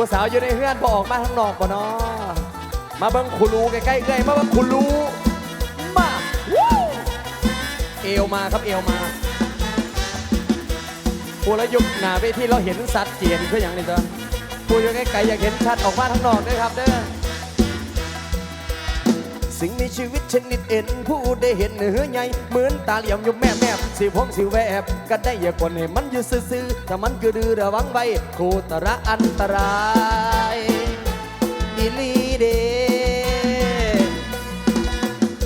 ผู้สาวอยู่ในเฮือนพอออกมาข้างนอกบ่เนาะมาเบิ้งคุรูใกล้ๆเอ้ยมาเบิ้งคุรูมาเอวมาครับเอวมาผู้ละยุคหน้าเวทีเราเห็นสัตว์เจียนเพื่ออย่างนี้จ้ะผู้อยู่ใกล้ๆอยากเห็นชัดออกมาข้างนอกด้วยครับเด้อ สิ่งมีชีวิตชนิดเอ็น ผู้ได้เห็นเนื้อใหญ่เหมือนตาเหลี่ยมยุบแม่แม่สิพงสิแวบก็ได้อย่าคนให้มันอยู่ซื่อๆถ้ามันคือดื้อระวังไว้คูตระอันตรายอีลีเด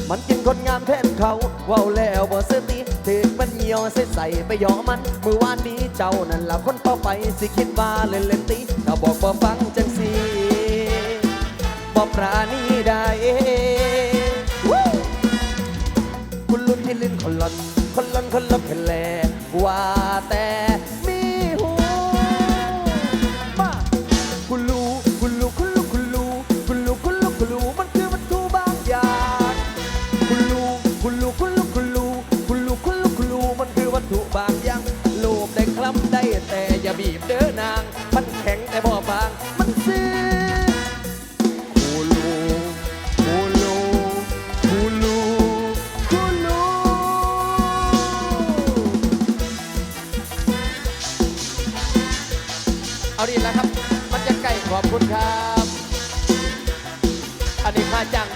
มันกินคนงามแทนเขาว้าแล้วบ่สติถึกมันเหี่ยวใส่ใส่ไปหยอมันเมื่อวานนี้เจ้านั่นละคนต่อไปสิคิดว่าเล่นเล่นติถ้าบอกบ่ฟังจังสีบ่ปราณีได้ คนที่ลื่นคนหลอนคนหลอนคนลบคนแลว่าแต่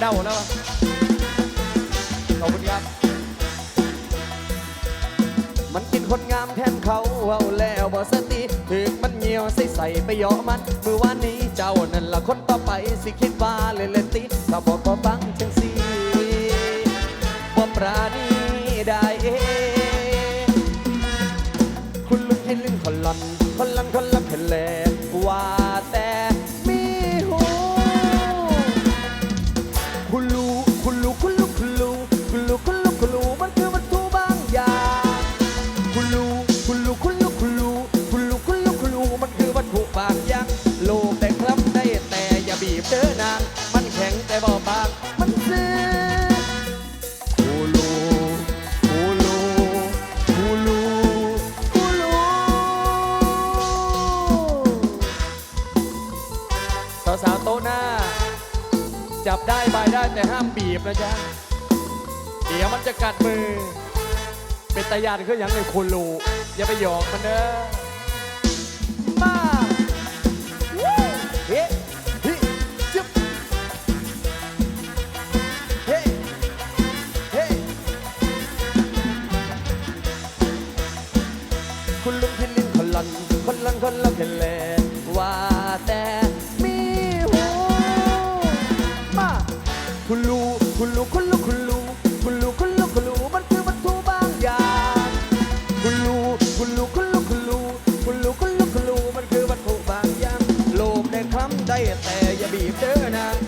าจ้างเด้าแล้วขอบคุณครับ มันกินคนงามแทนเขาเอาแล้วบ่สติถึกมันเหี่ยวใส่ใส่ไปหยอมันมือวานนี้เจ้านั่นละคนต่อไปสิคิดว่าเล่นเล่นติถ้าบอกบ่ฟังจังสีบ่ปราณีได้เองคุณลุงให้ลิ้นคนหลอนคนหลันคนลัน จับได้บายได้แต่ห้ามบีบนะจ๊ะ เดี๋ยวมันจะกัดมือ เป็นตายานคืออย่างในคุณลูอย่าไปหยอกมันเด้อ อ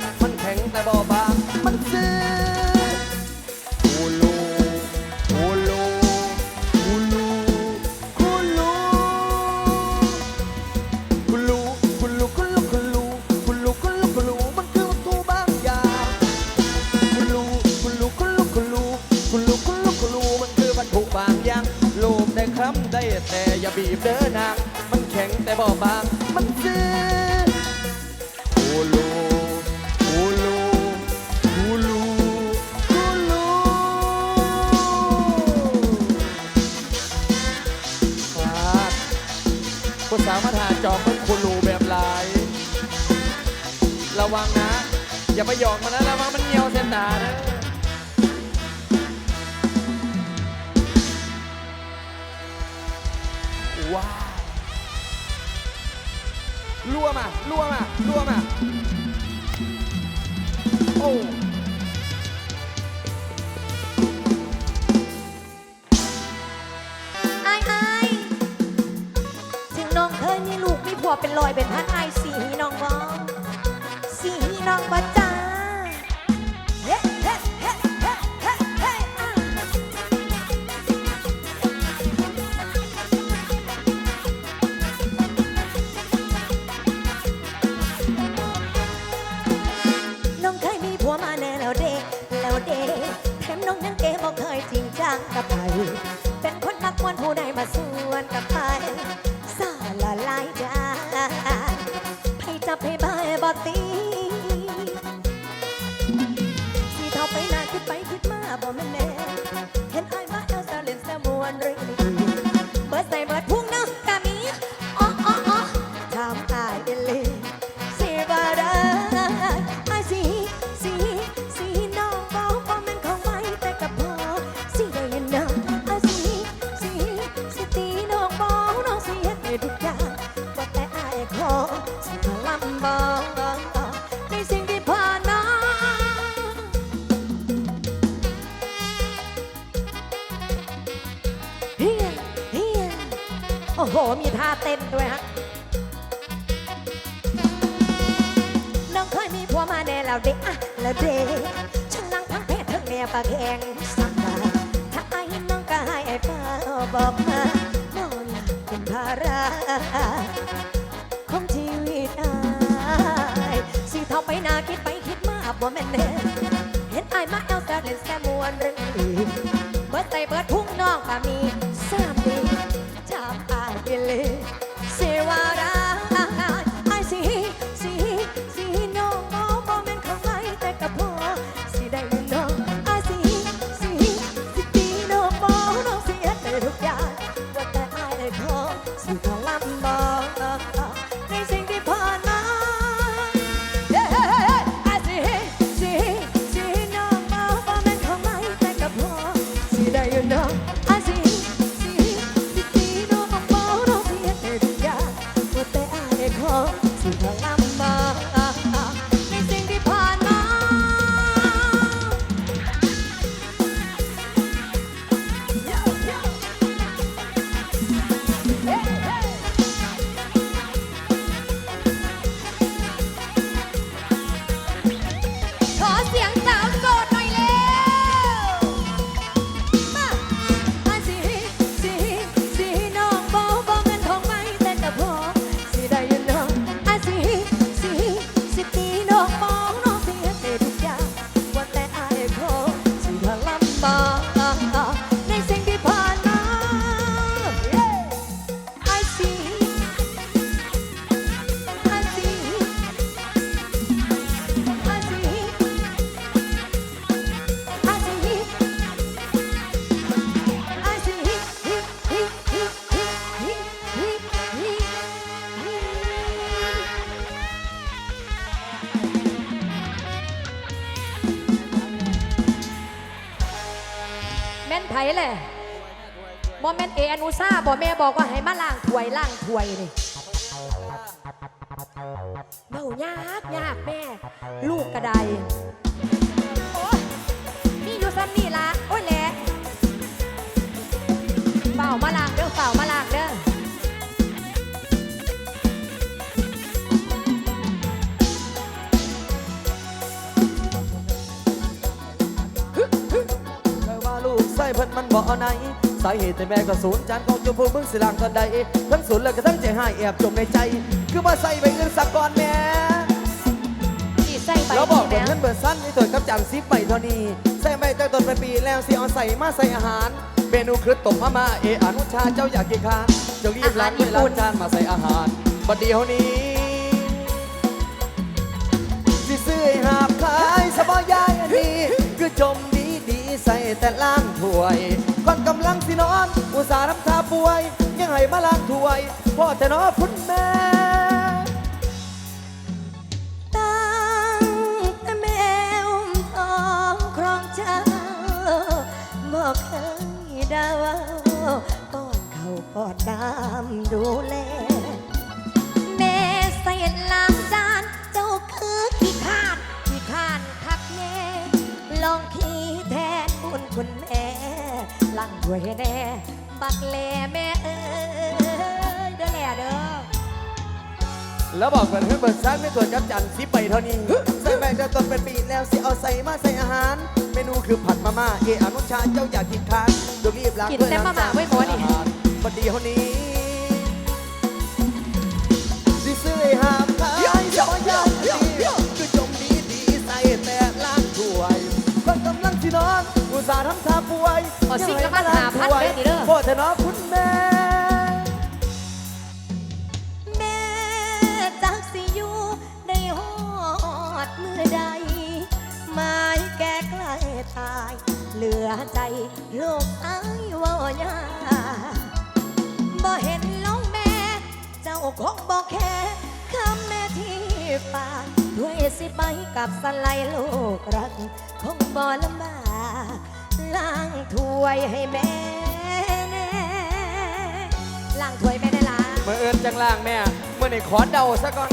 ว้าวรั่วมารั่วมารั่วมาโอ้ไอ้ไอ้ายถึงน้องเคยมีลูกมีผัวเป็นลอยเป็นพันไอ้าย มาส่วนกับเขา แล้วเด็กอะแล้วเด็กฉันนั่งพังเพศทั้งแนวปากแข็งสักดาถ้าไอ้น้องก็ให้ไอ้ฟ้าบอกมาโน่นเป็นภาระของชีวิตอายสิเท่าไปนาคิดไปคิดมาบ่แม่นแน่เห็นไอ้มาแอลแซดเล่นแซมวนเรื่องอีกเบิดใส่เบิดทุ่งน้องก็มี แม่ซาบ่แม่บอกว่าให้มาล้างถ้วยล้างถ้วยนี่เบายากยากแม่ ลูกกระไดโอ๊ยนี่อยู่ซ้ำนี่ละโอ้ยแหละเฝ้ามาลางเด้อเฝ้ามาลางเด้อแต่ว่าลูกใส่เพิ่นมันบ่อไหน สาเหตุแต่แม่ก็สูญจานของจุมพูมึงสิลางตอนใดทั้งสูญแล้วก็ทั้งใจหายแอบจมในใจ คือว่าใส่ไปเงินสักก่อนแม่จีใส่ไปแล้วบอกนี่เบิดเงินเบิดสั้นนี่ตัวกับจานซิปไปเท่านี้ใส่ไปแต่ต้นไปปีแล้วสิเอาใส่มาใส่อาหารเมนูคือต้มพม่าเออนุชาเจ้าอยากกินคานเจ้ารีบล้างด้วยล้างจานมาใส่อาหารบัดเดียวนี้สิซื้อให้หาบขายสบายยายอันนี้คือจมดีดี ใส่แต่ล้างถ้วยก่อนกำลังสินอน อุตส่าห์น้ำตาป่วย ยังให้มาล้างถ้วยพ่อแต่นอคุณแม่ บิดเงินไม่ตัวกับจันซิไปเท่านี้ใส่ไปแต่ต้นเป็นปีแล้วสิเอาใส่มาใส่อาหาร เมนูคือผัดมาม่าเออนุชาเจ้าอยากกินคานเดี๋ยวรีบล้างกินด้วยแต่มาม่าน้ำจไว้หมอนี่อาหารบัดเดียวนี้สิซื้อให้หามขายสบายยายดีคือจมดีดีใส่แต่ล้างถ้วยคนกำลังสินอนอุตส่าห์ทำท่าป่วยเอาสิกลับมาหาพัดเด้อนี่เด้อพ่อแต่น้อคุณแม่ ดมือใดไม้แก่ใกล้ตาย เหลือใจโลกอายว่ายากบ่เห็นลงแม่ เจ้าคงบอกแค่คำแม่ที่ฝากด้วยสิไปกับสไลด์ลูกรัก คงบ่ลำบากล้างถ้วยให้แม่แน่ล้างถ้วยแม่ได้ล้างเมื่อเอินจังล่างแม่ เมื่อไหนขอเดาซะก่อน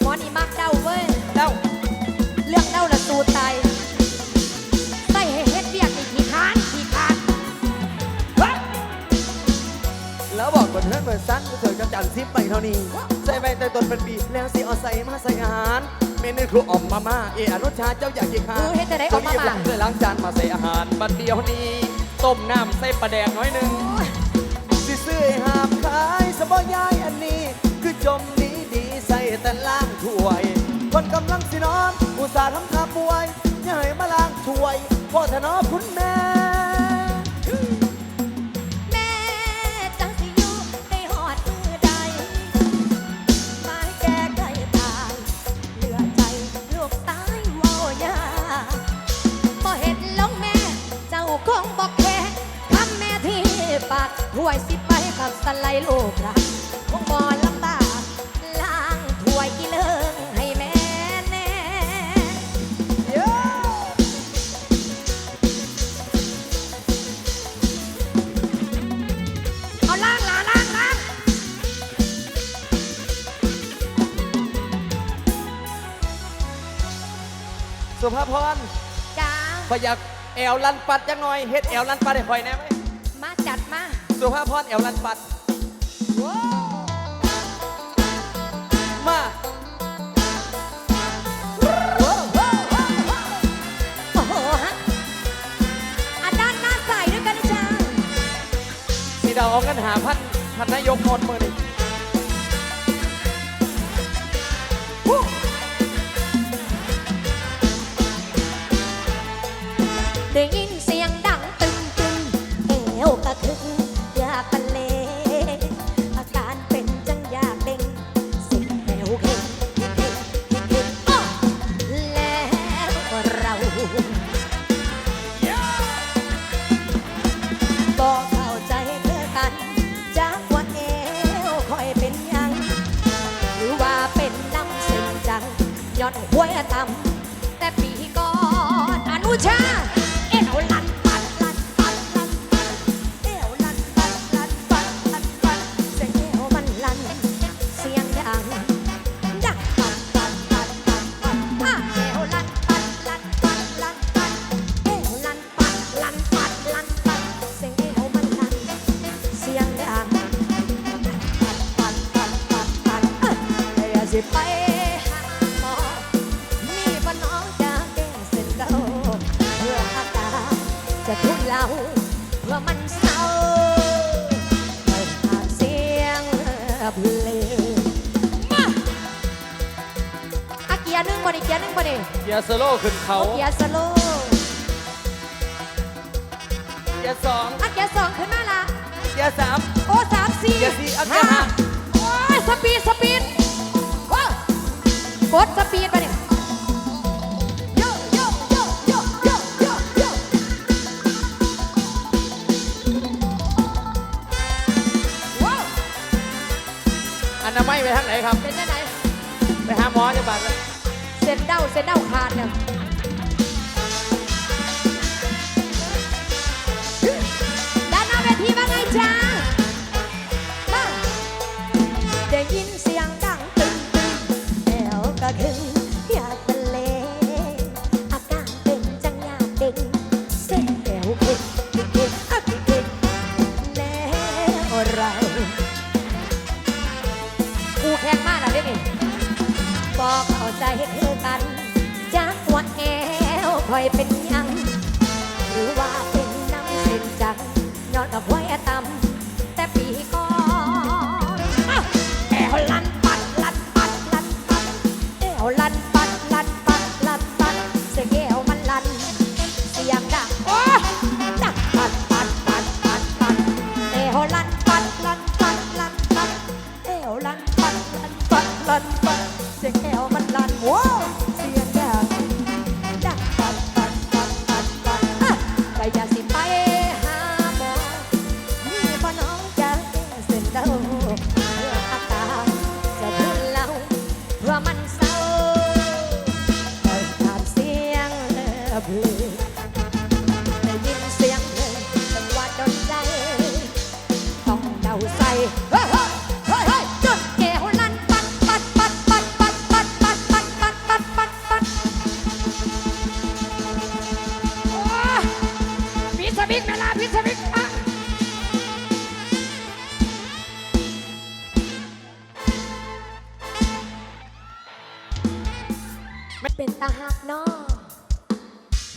หมอนี่มักเดาเว้ย เดา เรื่องเดาละสูตายใส่ให้เฮ็ดเวียกนี่ขี้คร้านขี้คร้านแล้วบอกบนเฮือนเบิดสันเถิดจะจันซิปไปเท่านี้ใส่ไปแต่ต้นเป็นปี แล้วสิเอาใส่มาใส่อาหาร เมนูครัวอ่อมมาม่าเออนุชาเจ้าอยากกินข้าเออเฮ็ดแต่ได้ออกมาม่าเพื่อล้างจานมาใส่อาหารบัดเดียวนี้ ต้มน้ำใส่ปลาแดงน้อยหนึ่งสิซื้อให้หามขายสบอยายอันนี้ คือจมดีดีใส่แต่ล่างถ้วย คนกำลังสินอนอุตส่าห์ทำท่าป่วยอย่าให้มาล้างถ้วยพ่อถนอคุณแม่แม่จังสิอยู่ได้หอดมือใดตายแก่ใกล้ตายเหลือใจลูกตายเมายาบ่เห็นลงแม่ เจ้าคงบอกแค่ทำแม่ที่ปากถ้วยสิไปกับสไลด์ลูกรักคงบ่ พรจ้าพอยากแอวลันปัดจังหน่อยเฮ็ดแอวลันปัดให้คอยแน่ไหมมาจัดมาสุภาพรแอวลันปัดมาโอ้โหฮะอะด้านหน้าใส่ด้วยกันนะจ้าสีดาวเอาเงินหาพันพันนายกหมดมือนี่ได้ยินเสีย ง สิไปหาหมอมีบ่น้องจะแก้เส้นเดาเพื่ออาการจะทุเลาเพื่อมันเศร้าไปหาเสียงเพลงมาอาเกียร์หนึ่งบ่นี่เกียร์หนึ่งบ่นี่เกียร์สโลว์ขึ้นเขาเอาเกียร์สโลว์เกียร์สองอาเกียร์สองขึ้นมาละเกียร์สามโอ้สามสี่เกียร์สี่เอาเกียร์ห้า โอ้ยสปีดสปีด กดสปีดไปเนี่ยโยโยโยโยโยโยโยว้าวอันนั้นไม่ไปทางไหนครับ เป็นยังไงไปหาหมอจะบาดเลยเส้นเด้าเส้นเด้าขาดเนี่ย ใจคือกันจากว่าแอวคอยเป็นยัง หรือว่าเป็นน้ำเส้นจังย้อนกับห้วยต่ำ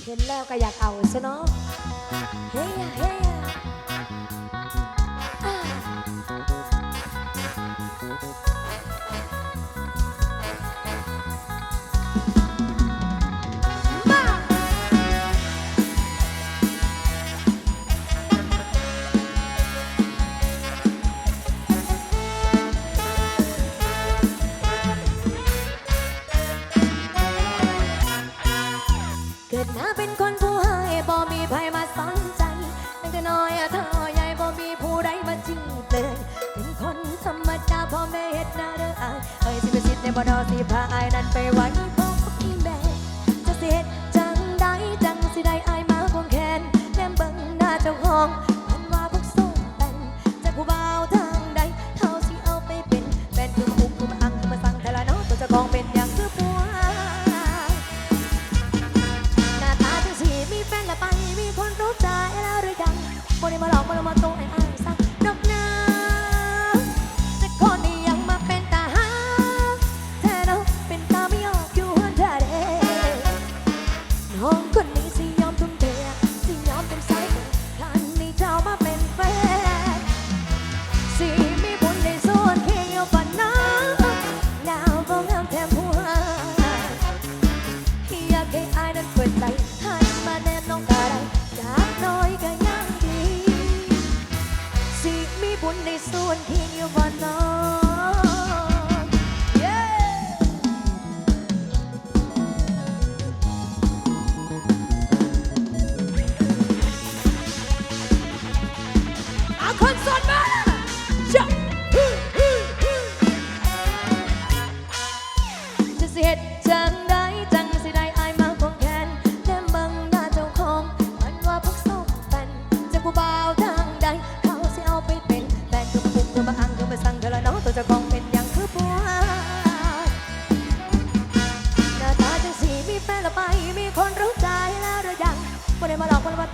เห็นแล้วก็อยากเอาซะเนาะเฮ้ยเฮ้ พ่อแม่เห็ดน้าเด้ออายเอ้ยสิไปสิทธิ์ในบ่อนอสิพาอายนั้นไปวัน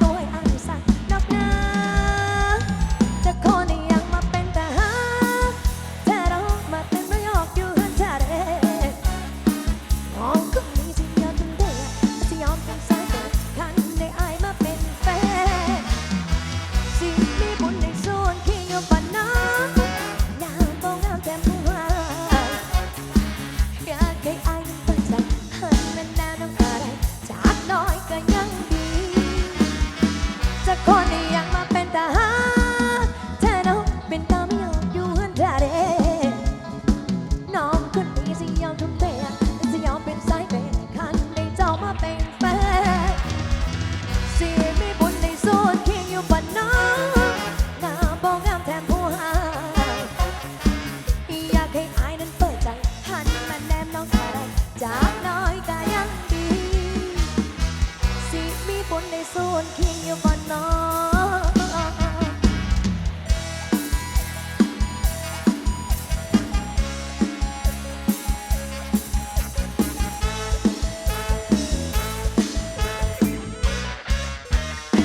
tôi anh นอ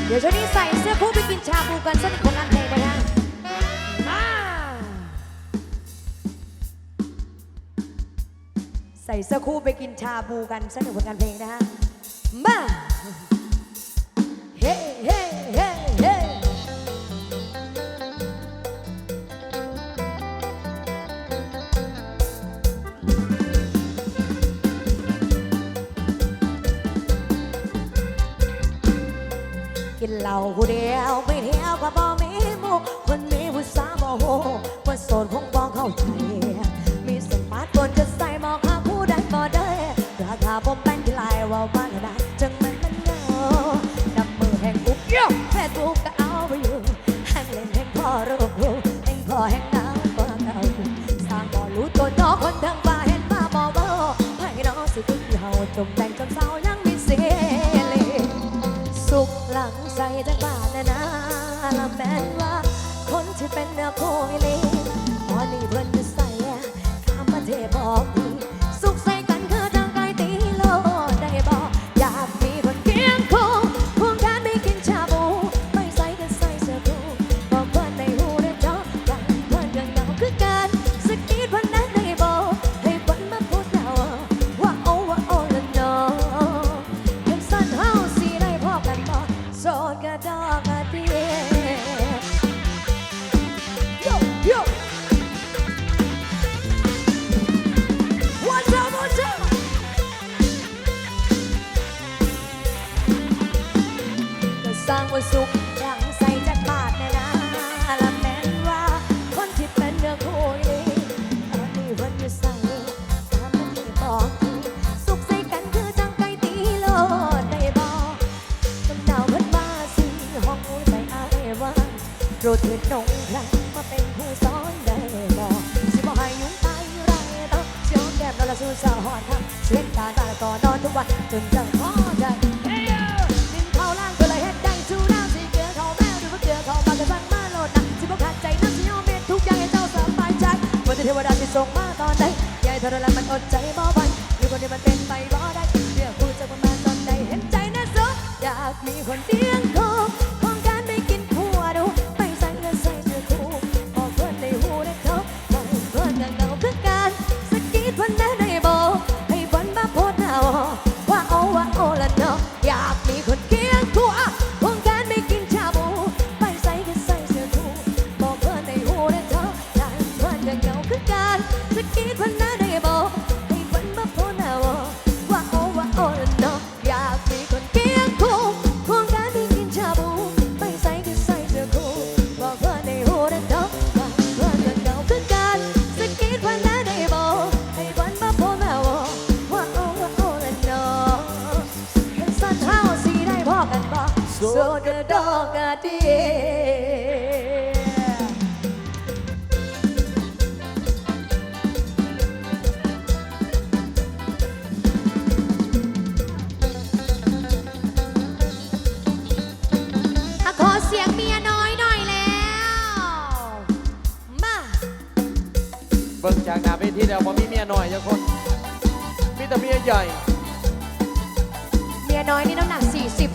เดี๋ยวช่วงนี้ใส่เสื้อคู่ไปกินชาบูกันสักหนึ่งผลงานเพลงนะคะมาใส่เสื้อคู่ไปกินชาบูกันสักหนึ่งผลงานเพลงนะฮะมาาผู้เดียวไม่เที่ยวกับบ่มีหมู่คนมีผู้สาวบ่ฮู้ว่โสดคงบ่เข้าใจ มีสมาร์ทโฟนจะใส่มองหาผู้ใดบ่ได้ราคาผมเป็นที่ไลายว่าบ้านได้จังมันมันเงานับมือแห่งบุกเยอแฟนบุกก็เอาไปอยู่แห่งเล่นแห่งพ่อรู้แห่งพ่อแห่งน้ำบ่เงาสร้างบ่รู้ตัวน้อคนทั้งบ้านเห็นมาบ่เบาให้น้องสิกินเฮาจมใจ จักบ้าทนะนะละแม่นว่า คนที่เป็นเนื้อคู่อีลีพอนี่เพิ่นจะใส่ข้ามมาเทบอก รู้ถึงนงพลังมาเป็นผู้สอนได้บอกสิบอกให้ยุ่งไปไรต้องเชื่อมแก้มนอนละสู้สะหอนทำเล่นตาตาละก่อนนอนทุกวันจนจะพอใจนินเขาล่างก็เลยเห็นได้ชูน้ำสีเกลือเขาแมวดูว่าเกลือเขามาจะสั่งมาโหลดนะสิบอกขาดใจน้ำสิโยเมตทุกอย่างให้เจ้าสบายใจวันที่เทวดาที่ส่งมาตอนใดยายทรมานมันอดใจบ่ไหวอยู่คนเดียวมันเป็นไปบ่ได้เรื่องผู้จะมาตอนใดเห็นใจนะสุอยากมีคนเตียงคง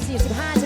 45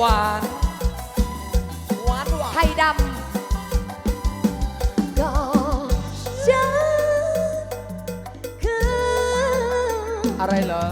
หวานหวานหวานไข่ดำก็ฉันคืออะไรเหรอ